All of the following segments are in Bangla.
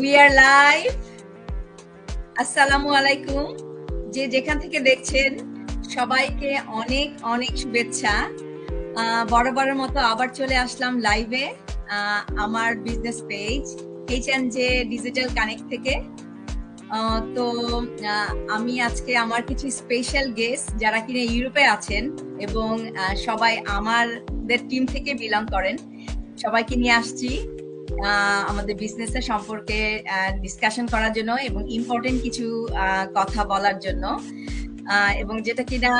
উই আর লাইভ আসসালামু আলাইকুম যে যেখান থেকে দেখছেন, সবাইকে অনেক অনেক শুভেচ্ছা। বরাবরের মতো আবার চলে আসলাম লাইভে আমার business page H N digital connect থেকে। তো আমি আজকে আমার কিছু স্পেশাল গেস্ট যারা কিনা ইউরোপে আছেন এবং সবাই আমাদের টিম থেকে বিলং করেন, সবাইকে নিয়ে আসছি। আমাদের বিজনেসের সম্পর্কে ডিসকাশন করার জন্য এবং ইম্পর্টেন্ট কিছু কথা বলার জন্য। এবং যেটা কিনা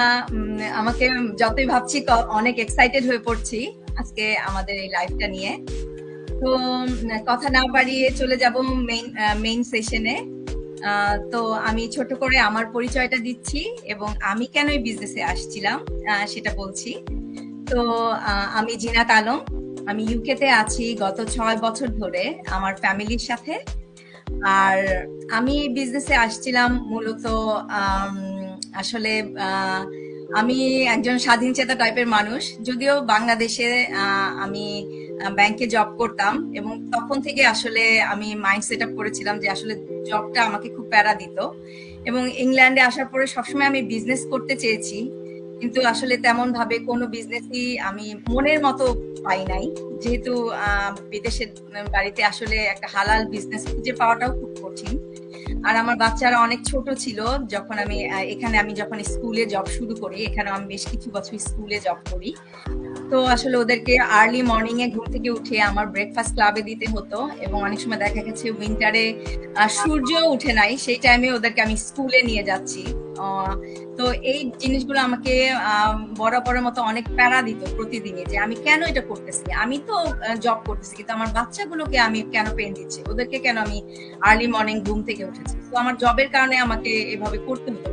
আমাকে যতই ভাবছি অনেক এক্সাইটেড হয়ে পড়ছি আজকে আমাদের এই লাইফটা নিয়ে। তো কথা না বাড়িয়ে চলে যাব মেইন মেইন সেশনে তো আমি ছোট করে আমার পরিচয়টা দিচ্ছি এবং আমি কেন এই বিজনেসে আসছিলাম সেটা বলছি। তো আমি জিনাত আলম আমি ইউকেতে আছি গত ছয় বছর ধরে আমার ফ্যামিলির সাথে। আর আমি এই বিজনেসে আসছিলাম মূলত আসলে আমি একজন স্বাধীন চেতা টাইপের মানুষ। যদিও বাংলাদেশে আমি ব্যাংকে জব করতাম এবং তখন থেকে আসলে আমি মাইন্ড সেট আপ করেছিলাম যে আসলে জবটা আমাকে খুব প্যারা দিত। এবং ইংল্যান্ডে আসার পরে সবসময় আমি বিজনেস করতে চেয়েছি। কিন্তু আসলে তেমন ভাবে কোনো বিজনেসই আমি মনের মতো পাই নাই। যেহেতু বিদেশের বাড়িতে আসলে একটা হালাল বিজনেস খুঁজে পাওয়াটাও খুব কঠিন। আর আমার বাচ্চারা অনেক ছোট ছিল, যখন আমি এখানে আমি যখন স্কুলে জব শুরু করি এখানে আমি বেশ কিছু বছর স্কুলে জব করি। তো আসলে ওদেরকে আর্লি মর্নিং এ ঘুম থেকে উঠে আমার ব্রেকফাস্ট ক্লাবে দিতে হতো এবং অনেক সময় দেখা গেছে উইন্টারে সূর্য উঠে নাই, সেই টাইমে ওদেরকে আমি স্কুলে নিয়ে যাচ্ছি। তো এই জিনিসগুলো আমাকে বরাবরের মতো অনেক প্যারা দিত প্রতিদিনে যে আমি কেন এটা করতেছি? আমি তো জব করতেছি, কিন্তু আমার বাচ্চাগুলোকে আমি কেন পেন দিচ্ছি? ওদেরকে কেন আমি আর্লি মর্নিং ঘুম থেকে উঠেছি? তো আমার জবের কারণে আমাকে এভাবে করতে হতো।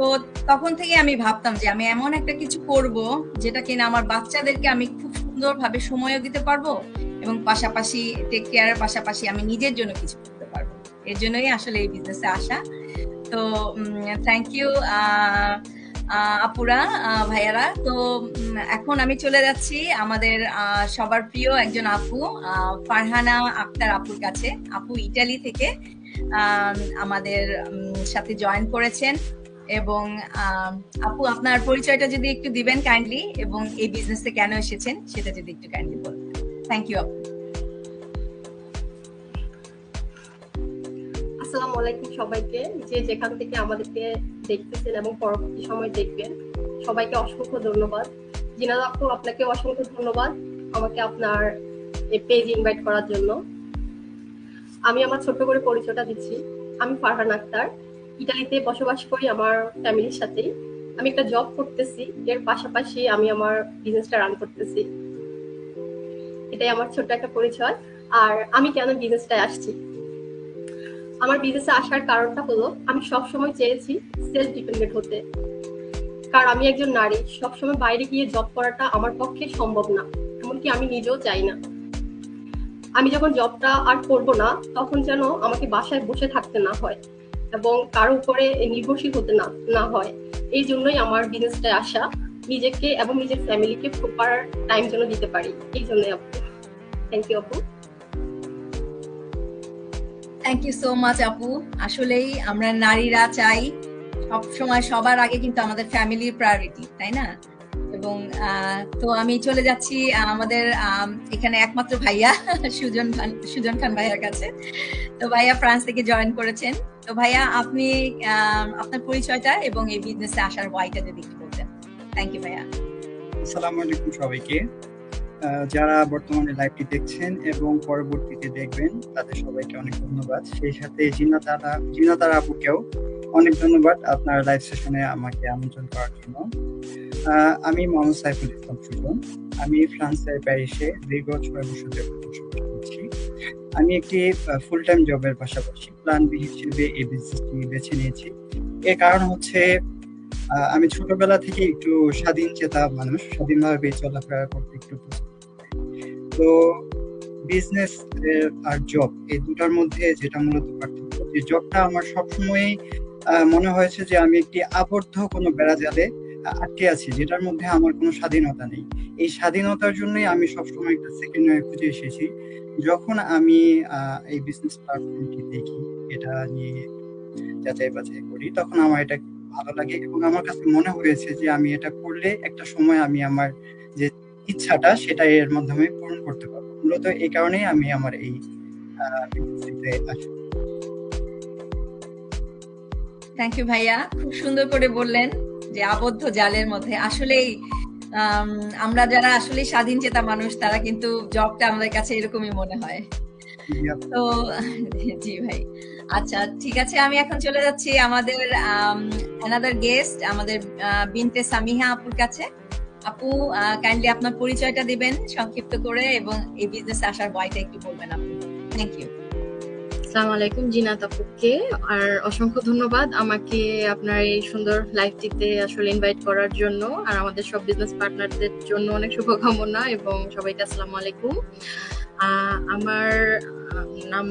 তো তখন থেকে আমি ভাবতাম যে আমি এমন একটা কিছু করব যেটা কিনা আমার বাচ্চাদেরকে আমি খুব সুন্দরভাবে সময়ও দিতে পারব এবং পাশাপাশি টেক কেয়ারের পাশাপাশি আমি নিজের জন্য কিছু করতে পারব। এর জন্যই আসলে এই বিজনেসে আসা। তো থ্যাংক ইউ আপুরা ভাইয়ারা। তো এখন আমি চলে যাচ্ছি আমাদের সবার প্রিয় একজন আপু ফারহানা আক্তার আপুর কাছে। আপু ইটালি থেকে আমাদের সাথে জয়েন করেছেন। এবং আপু, আপনার পরিচয়টা যদি একটু দিবেন কাইন্ডলি এবং এই বিজনেসে কেন এসেছেন সেটা যদি একটু কাইন্ডলি বলবেন থ্যাংক ইউ আপু। আসসালামু আলাইকুম সবাইকে। যে যেখান থেকে আমাদেরকে দেখতেছেন এবং পরবর্তী সময় দেখবেন, সবাইকে অসংখ্য ধন্যবাদ। জিনাদ আপু আপনাকে অসংখ্য ধন্যবাদ আমাকে আপনার পেজ ইনভাইট করার জন্য। আমি আমার ছোট্ট করে পরিচয়টা দিচ্ছি। আমি ফারহান আক্তার। ইটালিতে বসবাস করি আমার ফ্যামিলির সাথেই। আমি একটা জব করতেছি, এর পাশাপাশি আমি আমার বিজনেসটা রান করতেছি। এটাই আমার ছোট্ট একটা পরিচয়। আর আমি কেন বিজনেসটায় আসছি? আমার বিজনেসে আসার কারণটা হলো, আমি সব সময় চেয়েছি সেলফ ডিপেন্ডেন্ট হতে। কারণ আমি একজন নারী, সবসময় বাইরে গিয়ে জব করাটা আমার পক্ষে সম্ভব না, এমনকি আমি নিজেও চাই না। আমি যখন জবটা আর করব না, তখন যেন আমাকে বাসায় বসে থাকতে না হয়। এবং কারও উপরে নির্ভরশীল হতে না না হয়। এই জন্যই আমার বিজনেসটায় আসা নিজেকে এবং নিজের ফ্যামিলিকে প্রপার টাইম যেন দিতে পারি। এই জন্যই আপু। থ্যাংক ইউ আপু। থ্যাংক ইউ সো মাচ আপু। আসলেই আমরা নারীরা চাই সব সময় সবার আগে কিন্তু আমাদের ফ্যামিলির প্রায়োরিটি তাই না? এবং তো আমি চলে যাচ্ছি আমাদের এখানে একমাত্র ভাইয়া, সুজন সুজন খান ভাইয়ার কাছে। তো ভাইয়া ফ্রান্স থেকে জয়েন করেছেন। তো ভাইয়া, আপনি আপনার পরিচয়টা এবং এই বিজনেসে আসার ওয়াইটা যদি একটু বলতেন। থ্যাংক ইউ ভাইয়া। আসসালামু আলাইকুম সবাইকে। যারা বর্তমানে লাইভটি দেখছেন এবং পরবর্তীতে দেখবেন, তাদের সবাইকে অনেক ধন্যবাদ। সেই সাথে জিনাতারা জিনাতারা আপুকেও অনেক ধন্যবাদ আপনার লাইভ সেশনে আমাকে আমন্ত্রণ করার জন্য। আমি মোহাম্মদ সাইফুল ইসলাম সুজন। আমি ফ্রান্সের প্যারিসে দীর্ঘ ছয় বছর ধরে করছি আমি একটি ফুল টাইম জবের পাশাপাশি প্ল্যান বি হিসেবে এই বিজনেসটি বেছে নিয়েছি। এর কারণ হচ্ছে আমি ছোটবেলা থেকে একটু স্বাধীন চেতা মানুষ, স্বাধীনভাবে চলাফেরা করতে একটু তো বিজনেস আর জব এই দুটার মধ্যে যেটা মূলত পার্থক্য, যে জবটা আমার সবসময়ই মনে হয়েছে যে আমি একটি আবদ্ধ কোনো বেড়া জালে আটকে আছি, যেটার মধ্যে আমার কোনো স্বাধীনতা নেই। এই স্বাধীনতার জন্যই আমি সবসময় একটা সেকেন্ড খুঁজে এসেছি। যখন আমি এই বিজনেস প্ল্যাটফর্মটি দেখি, এটা নিয়ে যাচাই বাছাই করি, তখন আমার এটা ভালো লাগে এবং আমার কাছে মনে হয়েছে যে আমি এটা করলে একটা সময় আমি আমার যে ইচ্ছাটা, সেটা এর মাধ্যমে পূরণ করতে পারব। মূলত এই কারণেই আমি আমার এই আসি। থ্যাংক ইউ ভাইয়া। খুব সুন্দর করে বললেন যে আবদ্ধ জালের মধ্যে। আসলেই আম, আমরা যারা আসলে স্বাধীন চেতা মানুষ তারা কিন্তু জবটা আমাদের কাছে এরকমই মনে হয়। তো জি ভাই। আচ্ছা ঠিক আছে আমি এখন চলে যাচ্ছি আমাদের অ্যানাদার গেস্ট আমাদের বিনতে সামিহা আপুর কাছে। আপু কাইন্ডলি আপনার পরিচয়টা দিবেন সংক্ষিপ্ত করে এবং এই বিজনেসে আসার বয়টা একটু বলবেন আপু। থ্যাংক ইউ আসসালামু আলাইকুম, জিনাত আপুকে। আর অসংখ্য ধন্যবাদ আমাকে আপনার এই সুন্দর লাইভটিতে আসলে ইনভাইট করার জন্য। আর আমাদের সব বিজনেস পার্টনারদের জন্য অনেক শুভকামনা এবং সবাইকে আসসালামু আলাইকুম। আমার নাম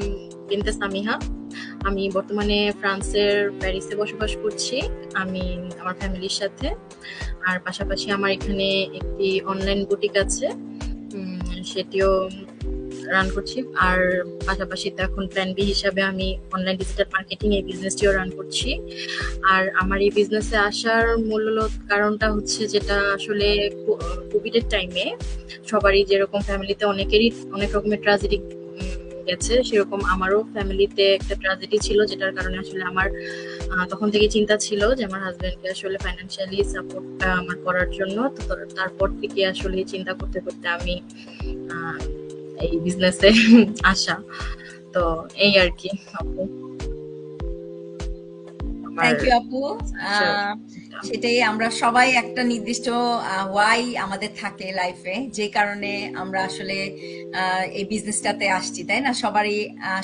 বিনতে সামিহা। আমি বর্তমানে ফ্রান্সের প্যারিসে বসবাস করছি, আমি আমার ফ্যামিলির সাথে। আর পাশাপাশি আমার এখানে একটি অনলাইন বুটিক আছে। সেটিও রান করছি। আর পাশাপাশি তো এখন প্ল্যান বি হিসাবে আমি অনলাইন ডিজিটাল মার্কেটিং এই বিজনেসটিও রান করছি। আর আমার এই বিজনেসে আসার মূল কারণটা হচ্ছে যেটা আসলে কোভিডের টাইমে সবারই যেরকম ফ্যামিলিতে অনেকেরই অনেক রকমের ট্রাজেডি গেছে। সেরকম আমারও ফ্যামিলিতে একটা ট্রাজেডি ছিল যেটার কারণে আসলে আমার তখন থেকে চিন্তা ছিল যে আমার হাজব্যান্ডকে আসলে ফাইন্যান্সিয়ালি সাপোর্টটা আমার করার জন্য। তো তারপর থেকে আসলে চিন্তা করতে করতে আমি এই বিজনেসে আসা। তো এই আর কি আপু? থ্যাংক ইউ আপু। সেটাই আমরা সবাই একটা নির্দিষ্ট ওয়াই আমাদের থাকে লাইফে যে কারণে আমরা আসলে এই বিজনেসটাতে আসছি তাই না? সবারই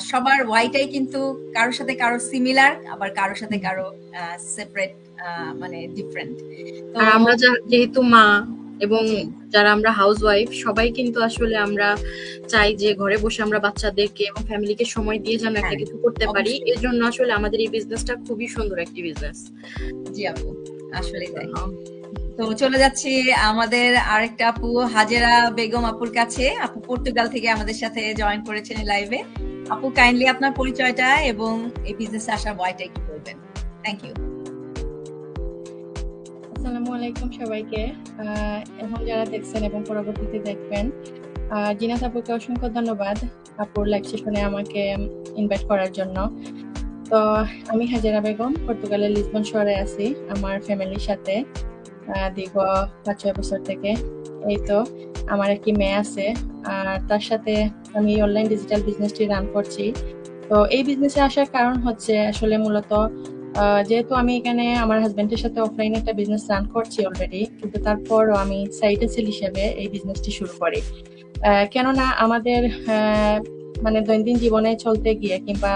সবার ওয়াইটাই কিন্তু কারোর সাথে কারও সিমিলার আবার কারোর সাথে কারও সেপারেট মানে ডিফারেন্ট আর আমরা যেহেতু মা এবং যারা আমরা হাউস ওয়াইফ সবাই কিন্তু আসলে আমরা চাই যে ঘরে বসে আমরা বাচ্চাদেরকে এবং ফ্যামিলিকে সময় দিয়ে যেন একটা হ্যাঁ, কিছু করতে পারি। এর জন্য আসলে আমাদের এই বিজনেসটা খুবই সুন্দর একটি বিজনেস জি আপু আসলে তাই। তো চলে যাচ্ছি আমাদের আরেকটা আপু হাজেরা বেগম আপুর কাছে। আপু পর্তুগাল থেকে আমাদের সাথে জয়েন করেছেন লাইভে আপু কাইন্ডলি আপনার পরিচয়টা এবং এই বিজনেসে আসার বয়টা একটু বলবেন। থ্যাংক ইউ আসসালামু আলাইকুম সবাইকে। এখন যারা দেখছেন এবং পরবর্তীতে দেখবেন জিনাত আপুকে অসংখ্য ধন্যবাদ আপুর লাইভ সেশনে আমাকে ইনভাইট করার জন্য। তো, আমি হাজারা বেগম, পর্তুগালের লিসবন শহরে আছি, আমার ফ্যামিলির সাথে দীর্ঘ পাঁচ ছয় বছর থেকে। এই তো, আমার একটি মেয়ে আছে, আর তার সাথে আমি অনলাইন ডিজিটাল বিজনেসটি রান করছি। তো, এই বিজনেসে আসার কারণ হচ্ছে, আসলে মূলত যেহেতু আমি এখানে আমার হাজবেন্ডের সাথে অফলাইনে একটা বিজনেস রান করছি অলরেডি কিন্তু তারপর আমি সাইড সেল হিসেবে এই বিজনেসটি শুরু করি। কেননা আমাদের মানে দৈনন্দিন জীবনে চলতে গিয়ে কিংবা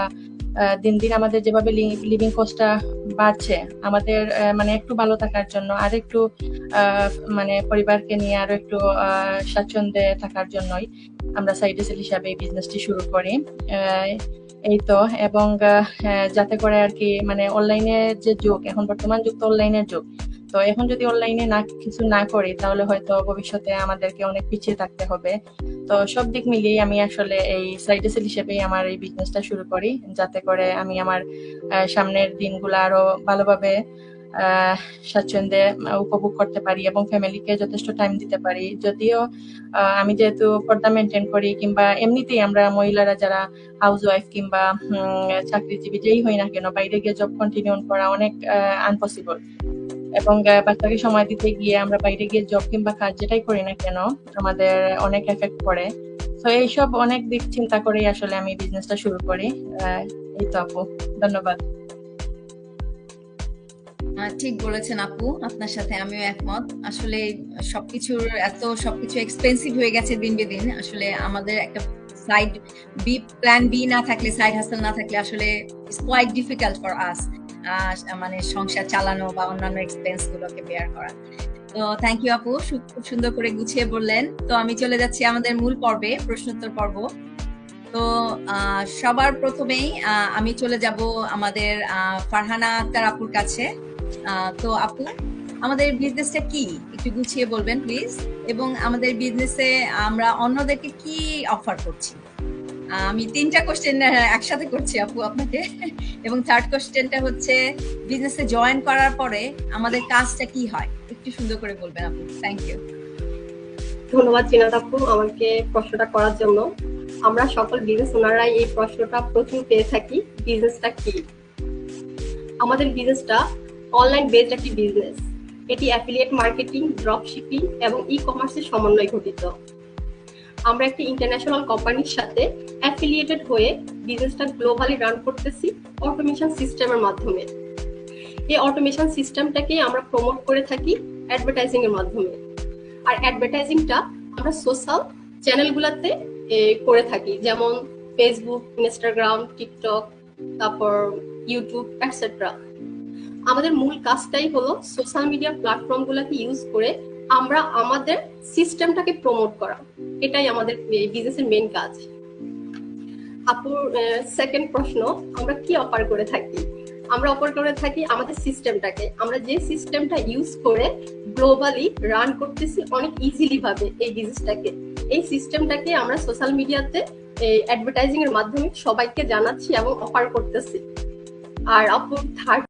দিন দিন আমাদের যেভাবে লিভিং কস্টটা বাড়ছে, আমাদের মানে একটু ভালো থাকার জন্য, আর একটু মানে পরিবারকে নিয়ে আরও একটু স্বাচ্ছন্দ্যে থাকার জন্যই আমরা সাইড সেল হিসাবে এই বিজনেসটি শুরু করি। এই তো এবং আহ, যাতে করে আর কি মানে অনলাইনে যে যুগ এখন বর্তমান যুগ তো অনলাইনের যুগ। তো এখন যদি অনলাইনে না কিছু না করি তাহলে হয়তো ভবিষ্যতে আমাদেরকে অনেক পিছিয়ে থাকতে হবে। তো সব দিক মিলিয়ে আমি আসলে এই সাইড সেল হিসেবেই আমার এই বিজনেসটা শুরু করি যাতে করে আমি আমার সামনের দিনগুলো আরও ভালোভাবে স্বাচ্ছন্দ্যে উপভোগ করতে পারি এবং ফ্যামিলিকে যথেষ্ট টাইম দিতে পারি। যদিও আমি যেহেতু পর্দা মেনটেন করি কিংবা এমনিতেই আমরা মহিলারা যারা হাউস ওয়াইফ কিংবা চাকরিজীবী যেই হই না কেন, বাইরে গিয়ে জব কন্টিনিউ করা অনেক আনপসিবল এবং বাচ্চাকে সময় দিতে গিয়ে আমরা বাইরে গিয়ে জব কিংবা কাজ যেটাই করি না কেন, আমাদের অনেক এফেক্ট পড়ে। তো এইসব অনেক দিক চিন্তা করেই আসলে আমি বিজনেসটা শুরু করি। এই তো আপু, ধন্যবাদ। ঠিক বলেছেন আপু, আপনার সাথে আমিও একমত। আসলে সবকিছুর এত সবকিছু এক্সপেন্সিভ হয়ে গেছে দিন বে দিন। আসলে আমাদের একটা সাইড বি প্ল্যান বি না থাকলে সাইড হাসেল না থাকলে আসলে কোয়াইট ডিফিকাল্ট ফর আস মানে সংসার চালানো বা অন্যান্য এক্সপেন্স গুলোকে বেয়ার করা। তো থ্যাংক ইউ আপু খুব সুন্দর করে গুছিয়ে বললেন। তো আমি চলে যাচ্ছি আমাদের মূল পর্বে, প্রশ্নোত্তর পর্ব। তো সবার প্রথমেই আমি চলে যাব আমাদের ফারহানা আক্তার আপুর কাছে। তো আপু, আমাদের বিজনেসটা কি? একটু গুছিয়ে বলবেন প্লিজ এবং আমাদের বিজনেসে আমরা অন্যদেরকে কি অফার করছি? আমি তিনটা কোশ্চেন একসাথে করছি আপু আপনাকে। এবং থার্ড কোশ্চেনটা হচ্ছে বিজনেসে জয়েন করার পরে আমাদের কাজটা কি হয়? একটু সুন্দর করে বলবেন আপু। থ্যাংক ইউ ধন্যবাদ জিনাত আপু আমাকে প্রশ্নটা করার জন্য। আমরা সকল বিজনেস ওনারাই এই প্রশ্নটা প্রচুর পেয়ে থাকি বিজনেসটা কি? আমাদের বিজনেসটা অনলাইন বেসড একটি বিজনেস এটি অ্যাফিলিয়েট মার্কেটিং ড্রপ শিপিং এবং ই কমার্সের সমন্বয়ে গঠিত। আমরা একটি ইন্টারন্যাশনাল কোম্পানির সাথে অ্যাফিলিয়েটেড হয়ে বিজনেসটা গ্লোবালি রান করতেছি অটোমেশন সিস্টেমের মাধ্যমে। এই অটোমেশন সিস্টেমটাকে আমরা প্রমোট করে থাকি অ্যাডভার্টাইজিং এর মাধ্যমে। আর অ্যাডভার্টাইজিংটা আমরা সোশ্যাল চ্যানেলগুলোতে করে থাকি। যেমন ফেসবুক ইনস্টাগ্রাম টিকটক তারপর ইউটিউব অ্যাটসেট্রা আমাদের মূল কাজটাই হলো সোশ্যাল মিডিয়া প্ল্যাটফর্মগুলোকে ইউজ করে আমরা আমাদের সিস্টেমটাকে প্রমোট করা। এটাই আমাদের বিজনেসের মেন কাজ। আপুর সেকেন্ড প্রশ্ন, আমরা কি অফার করে থাকি? আমরা অফার করে থাকি আমাদের সিস্টেমটাকে আমরা যে সিস্টেমটা ইউজ করে গ্লোবালি রান করতেছি অনেক ইজিলি ভাবে এই বিজনেসটাকে এই সিস্টেমটাকে আমরা সোশ্যাল মিডিয়াতে অ্যাডভার্টাইজিং এর মাধ্যমে সবাইকে জানাচ্ছি এবং অফার করতেছি। আর আপুর থার্ড